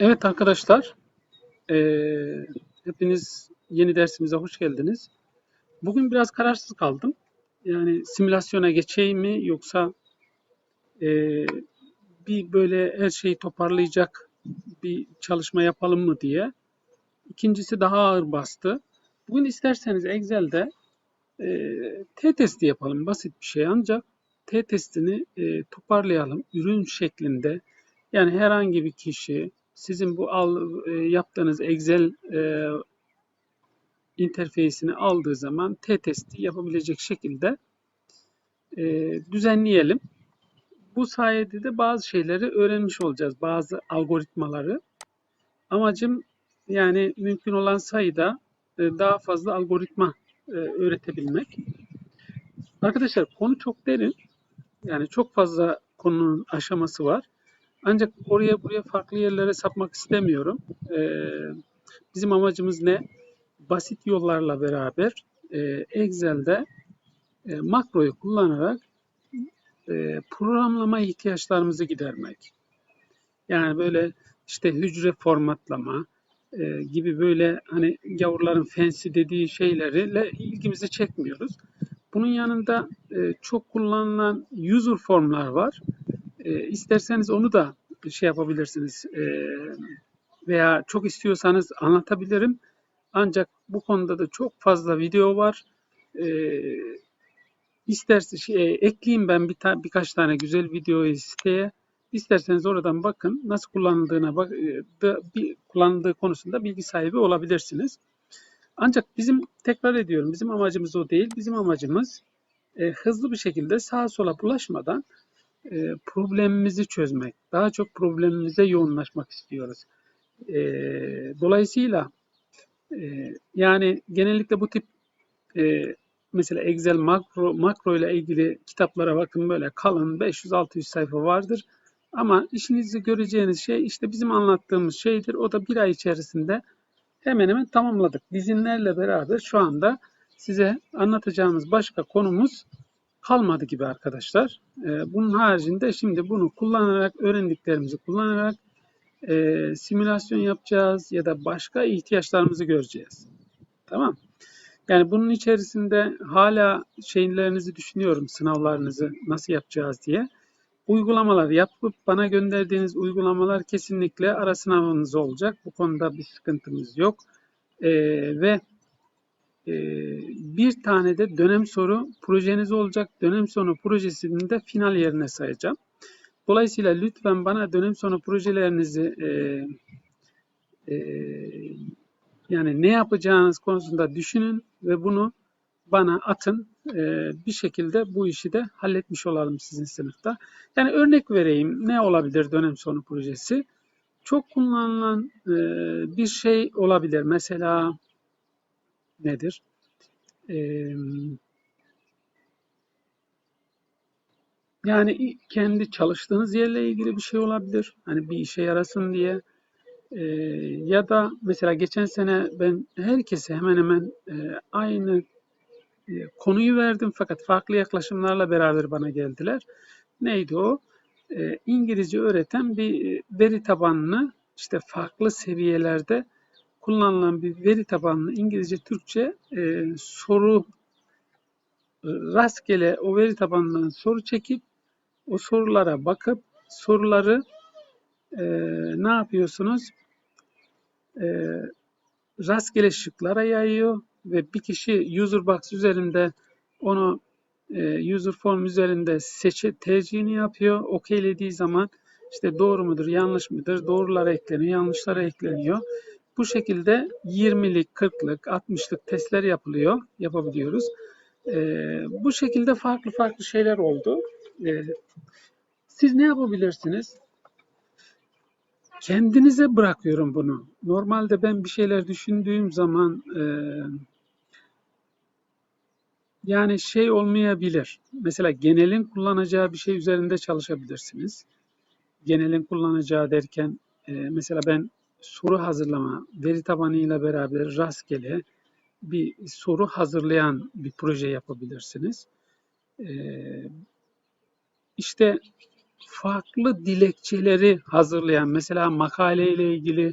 Evet arkadaşlar, eee, hepiniz yeni dersimize hoş geldiniz. Bugün biraz kararsız kaldım. Yani simülasyona geçeyim mi yoksa eee, bir böyle her şeyi toparlayacak bir çalışma yapalım mı diye. İkincisi daha ağır bastı. Bugün isterseniz Excel'de eee, T testi yapalım. Basit bir şey ancak T testini eee, toparlayalım. Ürün şeklinde. Yani herhangi bir kişi sizin bu al, eee, yaptığınız Excel eee interfeysini aldığı zaman T testi yapabilecek şekilde eee, düzenleyelim. Bu sayede de bazı şeyleri öğrenmiş olacağız. Bazı algoritmaları. Amacım yani mümkün olan sayıda e, daha fazla algoritma e, öğretebilmek. Arkadaşlar konu çok derin. Yani çok fazla konunun aşaması var. Ancak oraya buraya farklı yerlere sapmak istemiyorum. Ee, bizim amacımız ne? Basit yollarla beraber e, Excel'de e, makroyu kullanarak e, programlama ihtiyaçlarımızı gidermek. Yani böyle işte hücre formatlama e, gibi böyle hani gavurların fancy dediği şeylerle ilgimizi çekmiyoruz. Bunun yanında e, çok kullanılan user formlar var. E, isterseniz onu da şey yapabilirsiniz e, veya çok istiyorsanız anlatabilirim. Ancak bu konuda da çok fazla video var. E, isterse şey, ekleyeyim ben bir ta, birkaç tane güzel videoyu siteye. İsterseniz oradan bakın nasıl kullanıldığına bak, e, da, bir, kullanıldığı konusunda bilgi sahibi olabilirsiniz. Ancak bizim tekrar ediyorum bizim amacımız o değil. Bizim amacımız e, hızlı bir şekilde sağa sola bulaşmadan e, problemimizi çözmek. Daha çok problemimize yoğunlaşmak istiyoruz. E, dolayısıyla e, yani genellikle bu tip e, mesela Excel makro makro ile ilgili kitaplara bakın böyle kalın 500-600 sayfa vardır. Ama işinizi göreceğiniz şey işte bizim anlattığımız şeydir. O da bir ay içerisinde hemen hemen tamamladık. Dizinlerle beraber şu anda size anlatacağımız başka konumuz kalmadı gibi arkadaşlar. Ee, bunun haricinde şimdi bunu kullanarak, öğrendiklerimizi kullanarak e, simülasyon yapacağız ya da başka ihtiyaçlarımızı göreceğiz. Tamam. Yani bunun içerisinde hala şeylerinizi düşünüyorum, sınavlarınızı nasıl yapacağız diye. Uygulamalar yapıp bana gönderdiğiniz uygulamalar kesinlikle ara sınavınız olacak. Bu konuda bir sıkıntımız yok. Ee, ve bir tane de dönem soru projeniz olacak. Dönem sonu projesini de final yerine sayacağım. Dolayısıyla lütfen bana dönem sonu projelerinizi e, e, yani ne yapacağınız konusunda düşünün ve bunu bana atın. E, bir şekilde bu işi de halletmiş olalım sizin sınıfta. Yani örnek vereyim. Ne olabilir dönem sonu projesi? Çok kullanılan e, bir şey olabilir. Mesela nedir? E, yani kendi çalıştığınız yerle ilgili bir şey olabilir. Hani bir işe yarasın diye. E, ya da mesela geçen sene ben herkese hemen hemen e, aynı e, konuyu verdim fakat farklı yaklaşımlarla beraber bana geldiler. Neydi o? E, İngilizce öğreten bir veri tabanını işte farklı seviyelerde kullanılan bir veri tabanlı İngilizce, Türkçe e, soru rastgele o veri tabanından soru çekip o sorulara bakıp soruları e, ne yapıyorsunuz? E, rastgele şıklara yayıyor ve bir kişi user box üzerinde onu e, user form üzerinde seçe tercihini yapıyor. Okeylediği zaman işte doğru mudur, yanlış mıdır? Doğrulara ekleniyor, yanlışlara ekleniyor. Bu şekilde 20'lik, 40'lık, 60'lık testler yapılıyor, yapabiliyoruz. Ee, bu şekilde farklı farklı şeyler oldu. Ee, siz ne yapabilirsiniz? Kendinize bırakıyorum bunu. Normalde ben bir şeyler düşündüğüm zaman e, yani şey olmayabilir. Mesela genelin kullanacağı bir şey üzerinde çalışabilirsiniz. Genelin kullanacağı derken e, mesela ben soru hazırlama, veri tabanıyla beraber rastgele bir soru hazırlayan bir proje yapabilirsiniz. Ee, işte farklı dilekçeleri hazırlayan mesela makaleyle ilgili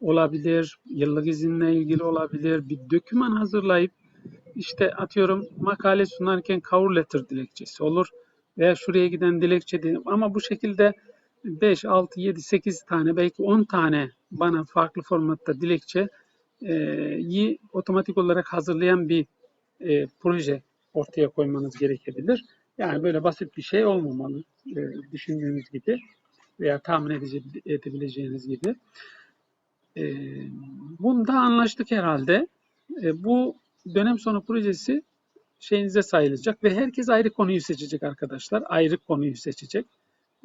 olabilir, yıllık izinle ilgili olabilir, bir doküman hazırlayıp işte atıyorum makale sunarken cover letter dilekçesi olur veya şuraya giden dilekçe değil. ama bu şekilde 5, 6, 7, 8 tane belki 10 tane bana farklı formatta dilekçe e, yi otomatik olarak hazırlayan bir e, proje ortaya koymanız gerekebilir. Yani böyle basit bir şey olmamalı e, düşündüğünüz gibi veya tahmin edebileceğiniz gibi. E, bunda anlaştık herhalde. E, bu dönem sonu projesi şeyinize sayılacak ve herkes ayrı konuyu seçecek arkadaşlar. Ayrı konuyu seçecek.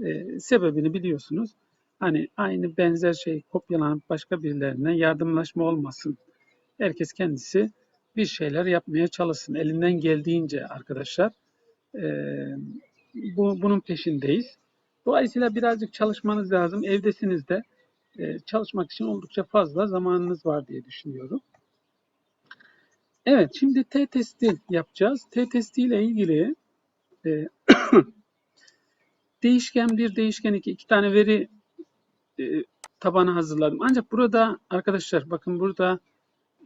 E, sebebini biliyorsunuz. Hani aynı benzer şey kopyalanıp başka birilerine yardımlaşma olmasın. Herkes kendisi bir şeyler yapmaya çalışsın. Elinden geldiğince arkadaşlar. E, bu, bunun peşindeyiz. Dolayısıyla birazcık çalışmanız lazım. Evdesiniz de e, çalışmak için oldukça fazla zamanınız var diye düşünüyorum. Evet, şimdi T testi yapacağız. T testi ile ilgili e, değişken 1, değişken 2, iki tane veri e, tabanı hazırladım. Ancak burada arkadaşlar bakın burada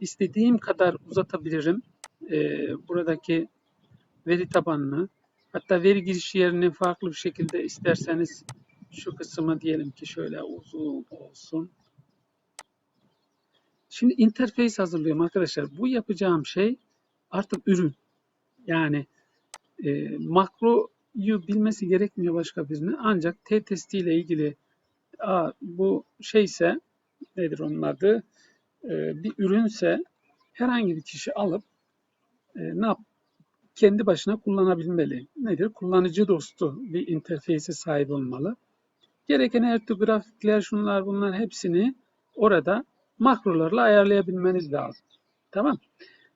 istediğim kadar uzatabilirim. E, buradaki veri tabanını hatta veri giriş yerini farklı bir şekilde isterseniz şu kısmı diyelim ki şöyle uzun olsun. Şimdi interface hazırlıyorum arkadaşlar. Bu yapacağım şey artık ürün. Yani e, makroyu bilmesi gerekmiyor başka birinin. Ancak T testi ile ilgili a, bu şeyse nedir onun adı? E, bir ürünse herhangi bir kişi alıp e, ne yap? Kendi başına kullanabilmeli. Nedir? Kullanıcı dostu bir interface'e sahip olmalı. Gereken her tür grafikler, şunlar bunlar hepsini orada makrolarla ayarlayabilmeniz lazım. Tamam.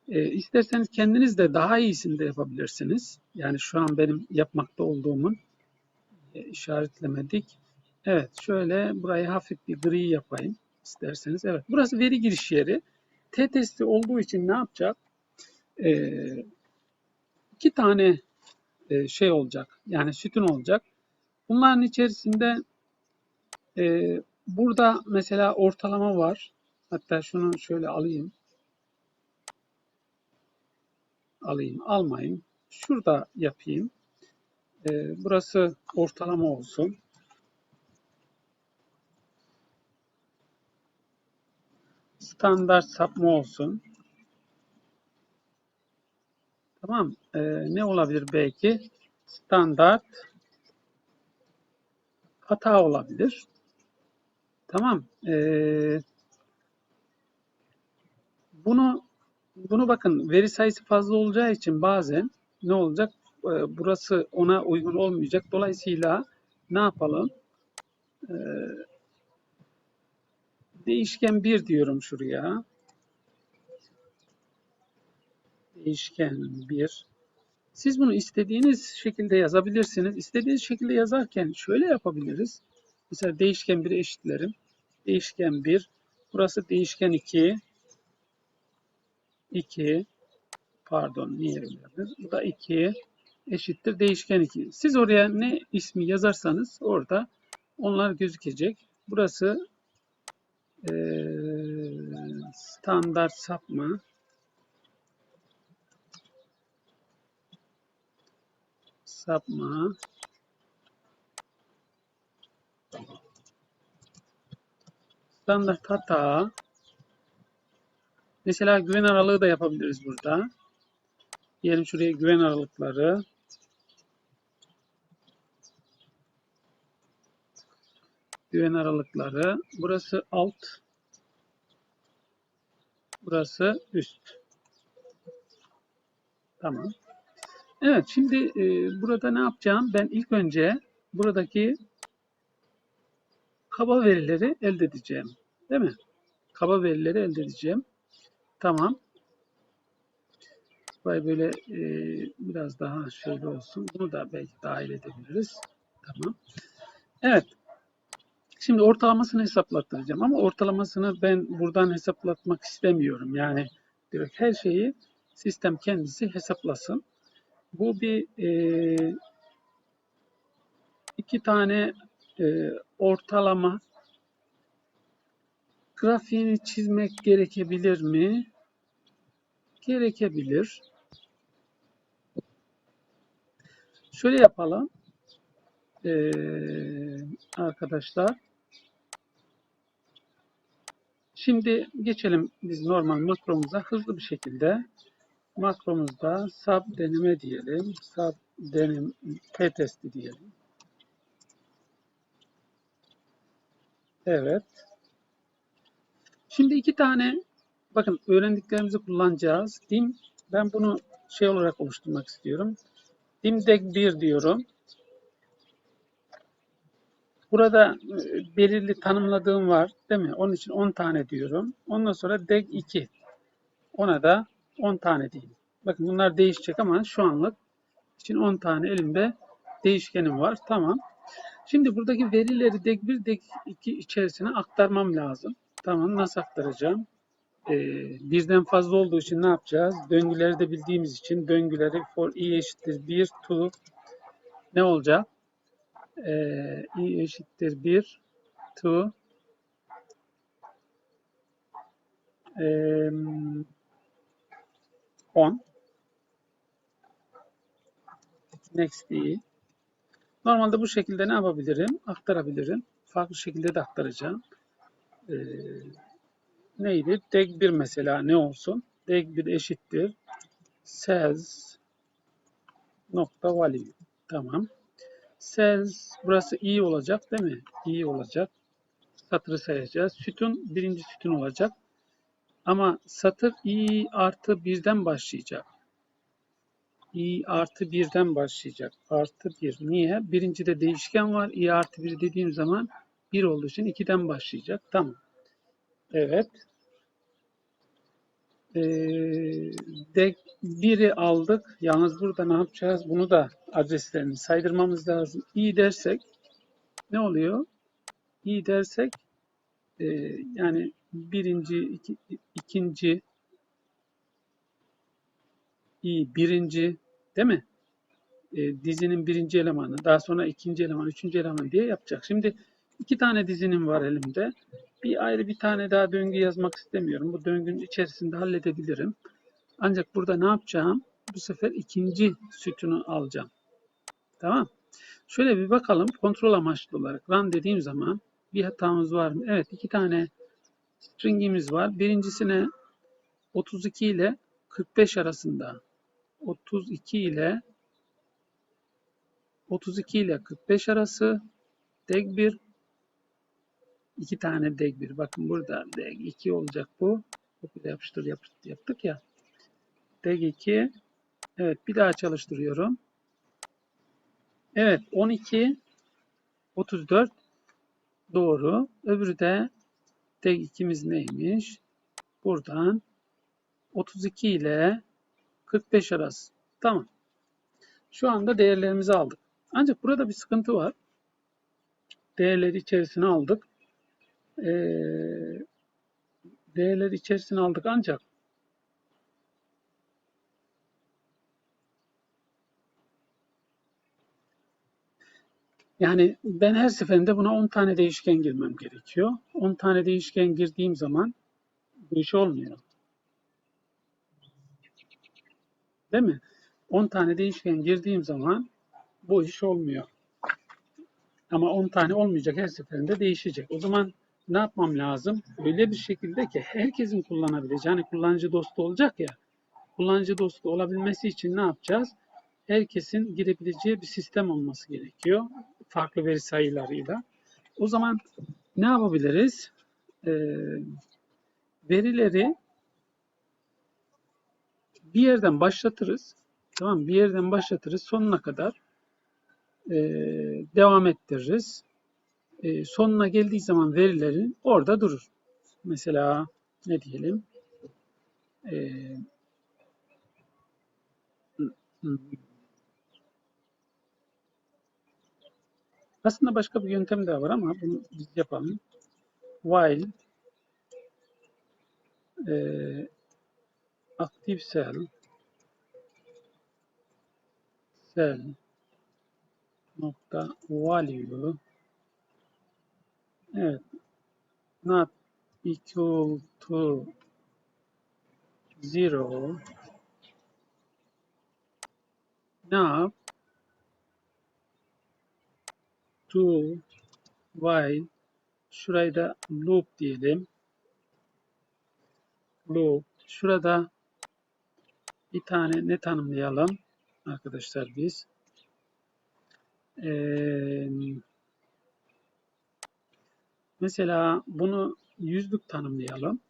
E, isterseniz kendiniz de daha iyisini de yapabilirsiniz. Yani şu an benim yapmakta olduğumun e, işaretlemedik. Evet şöyle burayı hafif bir gri yapayım isterseniz. Evet burası veri giriş yeri. T testi olduğu için ne yapacak? E, iki tane e, şey olacak. Yani sütun olacak. Bunların içerisinde e, burada mesela ortalama var. Hatta şunu şöyle alayım. Alayım, almayayım. Şurada yapayım. Ee, burası ortalama olsun. Standart sapma olsun. Tamam. Ee, ne olabilir belki? Standart hata olabilir. Tamam. Ee, bunu bunu bakın veri sayısı fazla olacağı için bazen ne olacak? Ee, burası ona uygun olmayacak. Dolayısıyla ne yapalım? Ee, değişken 1 diyorum şuraya. Değişken 1. Siz bunu istediğiniz şekilde yazabilirsiniz. İstediğiniz şekilde yazarken şöyle yapabiliriz. Mesela değişken 1'i eşitlerim. Değişken 1. Burası değişken 2. 2 pardon niye yapıyoruz? Bu da 2 eşittir değişken 2. Siz oraya ne ismi yazarsanız orada onlar gözükecek. Burası eee, standart sapma sapma standart hata Mesela güven aralığı da yapabiliriz burada. Diyelim şuraya güven aralıkları. Güven aralıkları. Burası alt. Burası üst. Tamam. Evet şimdi e, burada ne yapacağım? Ben ilk önce buradaki kaba verileri elde edeceğim. Değil mi? Kaba verileri elde edeceğim. Tamam. Burayı böyle e, biraz daha şöyle olsun. Bunu da belki dahil edebiliriz. Tamam. Evet. Şimdi ortalamasını hesaplattıracağım ama ortalamasını ben buradan hesaplatmak istemiyorum. Yani direkt her şeyi sistem kendisi hesaplasın. Bu bir e, iki tane e, ortalama grafiğini çizmek gerekebilir mi? Gerekebilir. Şöyle yapalım. Ee, arkadaşlar. Şimdi geçelim biz normal makromuza hızlı bir şekilde. Makromuzda sub deneme diyelim. Sub denem p testi diyelim. Evet. Şimdi iki tane bakın öğrendiklerimizi kullanacağız. Dim ben bunu şey olarak oluşturmak istiyorum. Dimdek 1 diyorum. Burada e, belirli tanımladığım var değil mi? Onun için 10 tane diyorum. Ondan sonra deg 2. Ona da 10 tane diyeyim. Bakın bunlar değişecek ama şu anlık için 10 tane elimde değişkenim var. Tamam. Şimdi buradaki verileri deg 1, deg 2 içerisine aktarmam lazım. Tamam. Nasıl aktaracağım? Ee, birden fazla olduğu için ne yapacağız? Döngüleri de bildiğimiz için döngüleri for i eşittir 1 to ne olacak? Ee, i eşittir 1 to em, 10 next i Normalde bu şekilde ne yapabilirim? Aktarabilirim. Farklı şekilde de aktaracağım. Ee, neydi? Deg 1 mesela ne olsun? Deg 1 eşittir. Says nokta value. Tamam. Says burası i olacak değil mi? i olacak. Satırı sayacağız. Sütun birinci sütun olacak. Ama satır i artı birden başlayacak i artı birden başlayacak. Artı bir. Niye? Birincide değişken var. i artı bir dediğim zaman bir olduğu için 2'den başlayacak. Tamam. Evet. Ee, de 1'i aldık. Yalnız burada ne yapacağız? Bunu da adreslerini saydırmamız lazım. i dersek ne oluyor? i dersek e, yani birinci, iki, ikinci, i birinci, Değil mi? E, dizinin birinci elemanı, daha sonra ikinci eleman, üçüncü eleman diye yapacak. Şimdi iki tane dizinin var elimde. Bir ayrı bir tane daha döngü yazmak istemiyorum. Bu döngünün içerisinde halledebilirim. Ancak burada ne yapacağım? Bu sefer ikinci sütunu alacağım. Tamam. Şöyle bir bakalım. Kontrol amaçlı olarak run dediğim zaman bir hatamız var mı? Evet iki tane stringimiz var. Birincisine 32 ile 45 arasında 32 ile 32 ile 45 arası deg 1 iki tane deg 1 bakın burada deg 2 olacak bu kopyala yapıştır yapıştır yaptık ya deg 2 evet bir daha çalıştırıyorum evet 12 34 doğru öbürü de deg 2'miz neymiş buradan 32 ile 45 arası. Tamam. Şu anda değerlerimizi aldık. Ancak burada bir sıkıntı var. Değerleri içerisine aldık. Ee, değerleri içerisine aldık ancak Yani ben her seferinde buna 10 tane değişken girmem gerekiyor. 10 tane değişken girdiğim zaman bu iş olmuyor. Değil mi? 10 tane değişken girdiğim zaman bu iş olmuyor. Ama 10 tane olmayacak her seferinde değişecek. O zaman ne yapmam lazım? Öyle bir şekilde ki herkesin kullanabileceği, hani kullanıcı dostu olacak ya, kullanıcı dostu olabilmesi için ne yapacağız? Herkesin girebileceği bir sistem olması gerekiyor. Farklı veri sayılarıyla. O zaman ne yapabiliriz? Ee, verileri bir yerden başlatırız. Tamam Bir yerden başlatırız. Sonuna kadar e, devam ettiririz. E, sonuna geldiği zaman verilerin orada durur. Mesela ne diyelim? E, aslında başka bir yöntem de var ama bunu biz yapalım. While e, active cell cell nokta value evet. Not equal to zero. Yap to while şurayı da loop diyelim. Loop. Şurada bir tane ne tanımlayalım arkadaşlar biz? Ee, mesela bunu yüzlük tanımlayalım.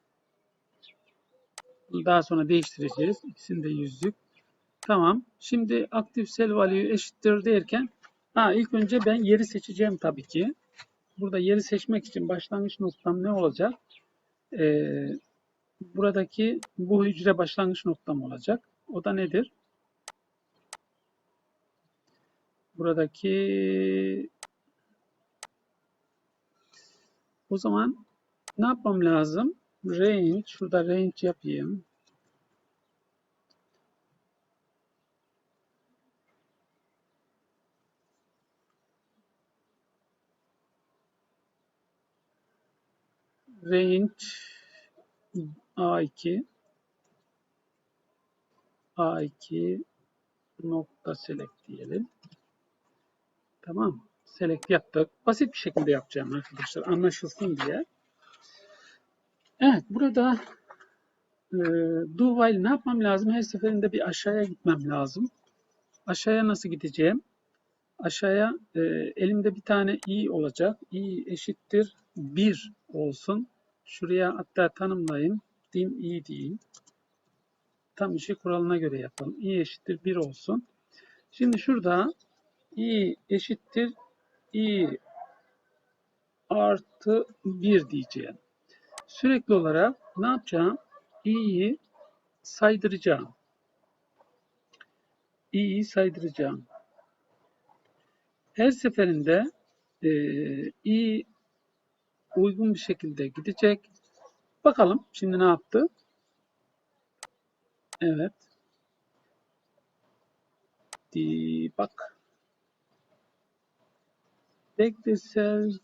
Daha sonra değiştireceğiz. İkisini de yüzlük. Tamam. Şimdi aktif cell value eşittir derken ha, ilk önce ben yeri seçeceğim tabii ki. Burada yeri seçmek için başlangıç noktam ne olacak? Ee, buradaki bu hücre başlangıç noktam olacak. O da nedir? Buradaki o zaman ne yapmam lazım? Range, şurada range yapayım. Range A2 A2 nokta select diyelim. Tamam. Select yaptık. Basit bir şekilde yapacağım arkadaşlar. Anlaşılsın diye. Evet. Burada e, do while ne yapmam lazım? Her seferinde bir aşağıya gitmem lazım. Aşağıya nasıl gideceğim? Aşağıya e, elimde bir tane i olacak. i eşittir 1 olsun. Şuraya hatta tanımlayayım. Dim i diyeyim. Tam işi kuralına göre yapalım. i eşittir 1 olsun. Şimdi şurada i eşittir i artı 1 diyeceğim. Sürekli olarak ne yapacağım? i'yi saydıracağım. i'yi saydıracağım. Her seferinde e, i uygun bir şekilde gidecek. Bakalım şimdi ne yaptı? Evet. Di bak. Beklesel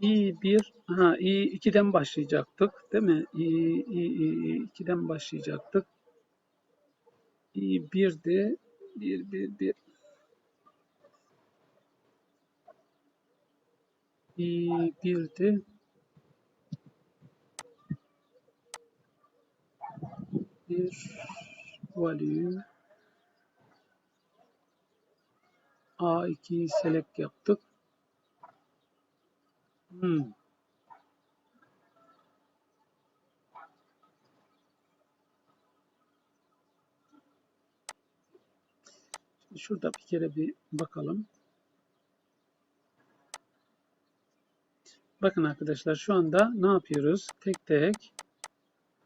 i1 ha i2'den başlayacaktık değil mi? i i i 2'den başlayacaktık. i1'di 1 1 1 i1'di bir value A2'yi select yaptık. Hmm. Şurada bir kere bir bakalım. Bakın arkadaşlar şu anda ne yapıyoruz? Tek tek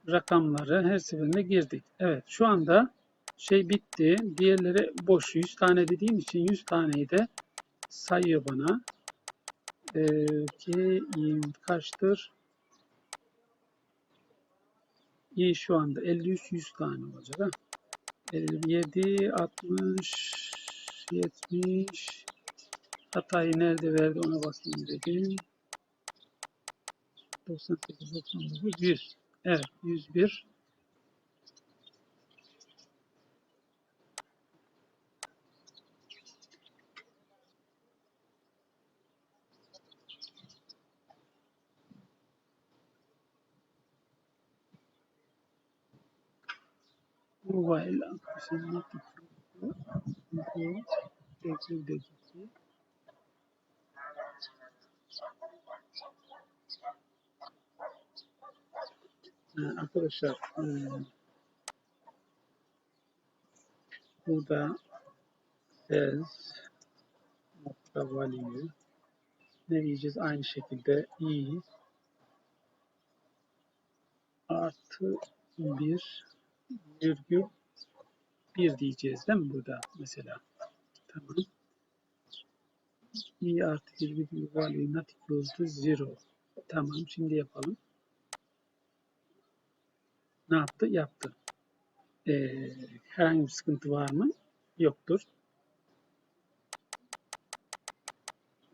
rakamları her seferinde girdik. Evet şu anda şey bitti. Diğerleri boş. 100 tane dediğim için 100 taneyi de sayıyor bana. Ee, ki kaçtır? İyi şu anda 53 100 tane olacak ha. 57 60 70 hatayı nerede verdi ona bakayım dedim. 98 99 100. Evet 101 Mobile not equal to equal Ee, Arkadaşlar hmm, burada says nokta value ne diyeceğiz? Aynı şekilde i artı 1 virgül 1 diyeceğiz değil mi burada mesela tamam i artı 1 virgül value not equal to 0 tamam şimdi yapalım ne yaptı? Yaptı. Ee, herhangi bir sıkıntı var mı? yoktur.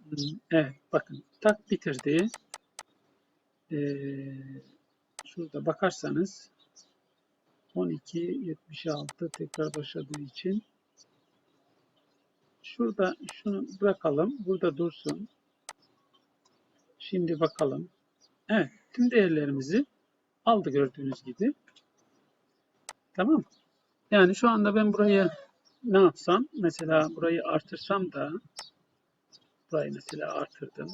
Hmm, Evet bakın tak bitirdi. Ee, şurada bakarsanız 12.76 tekrar başladığı için şurada şunu bırakalım. Burada dursun. Şimdi bakalım. Evet. Tüm değerlerimizi aldı gördüğünüz gibi. Tamam. Yani şu anda ben burayı ne yapsam? Mesela burayı artırsam da burayı mesela artırdım.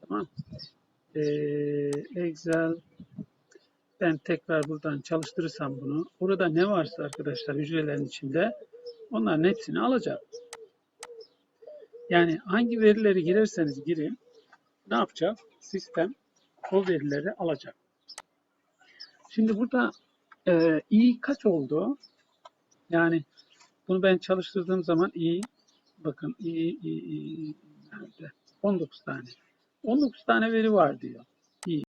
Tamam. Ee, Excel ben tekrar buradan çalıştırırsam bunu. Burada ne varsa arkadaşlar hücrelerin içinde onların hepsini alacak. Yani hangi verileri girerseniz girin ne yapacak? Sistem o verileri alacak. Şimdi burada e, i kaç oldu? Yani bunu ben çalıştırdığım zaman i bakın i, i, i nerede? 19 tane. 19 tane veri var diyor.